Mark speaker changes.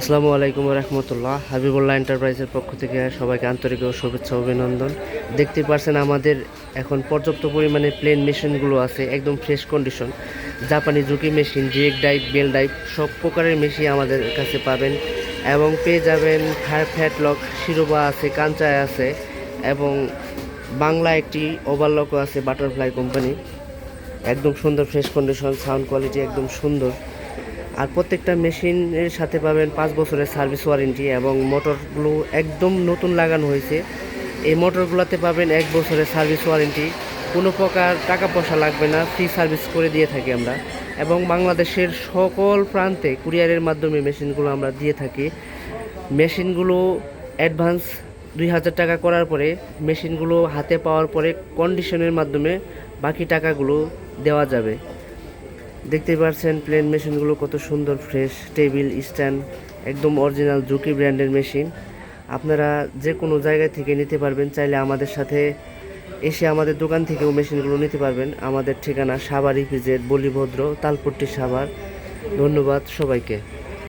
Speaker 1: আসসালামু আলাইকুম রহমতুল্লাহ হাবিবুল্লাহ এন্টারপ্রাইজের পক্ষ থেকে সবাইকে আন্তরিক ও শুভেচ্ছা, অভিনন্দন। দেখতে পারছেন আমাদের এখন পর্যাপ্ত পরিমাণে প্লেন মেশিনগুলো আছে, একদম ফ্রেশ কন্ডিশন জাপানি ঝুঁকি মেশিন জিএক ডাইভ বেল ডাইভ সব প্রকারের মেশিন আমাদের কাছে পাবেন। এবং পেয়ে যাবেন ফ্যাট লক শিরোবা আছে কাঞ্চায় আছে, এবং বাংলা একটি ওভারলকও আছে বাটারফ্লাই কোম্পানি একদম সুন্দর ফ্রেশ কন্ডিশন সাউন্ড কোয়ালিটি একদম সুন্দর। আর প্রত্যেকটা মেশিনের সাথে পাবেন পাঁচ বছরের সার্ভিস ওয়ারেন্টি এবং মোটরগুলো একদম নতুন লাগানো হয়েছে। এই মোটরগুলোতে পাবেন এক বছরের সার্ভিস ওয়ারেন্টি। কোনো প্রকার টাকা পয়সা লাগবে না, ফ্রি সার্ভিস করে দিয়ে থাকি আমরা। এবং বাংলাদেশের সকল প্রান্তে কুরিয়ারের মাধ্যমে মেশিনগুলো আমরা দিয়ে থাকি। মেশিনগুলো অ্যাডভান্স দুই হাজার টাকা করার পরে, মেশিনগুলো হাতে পাওয়ার পরে কন্ডিশনের মাধ্যমে বাকি টাকাগুলো দেওয়া যাবে। দেখতে পাচ্ছেন প্লেন মেশিনগুলো কত সুন্দর ফ্রেশ টেবিল স্ট্যান্ড একদম অরিজিনাল জুকি ব্র্যান্ডের মেশিন আপনারা যে কোনো জায়গা থেকে নিতে পারবেন, চাইলে আমাদের সাথে এসে আমাদের দোকান থেকেও মেশিনগুলো নিতে পারবেন। আমাদের ঠিকানা সাভার ইপিজেড, বলিভদ্র, তালপট্টি সাভার। ধন্যবাদ সবাইকে।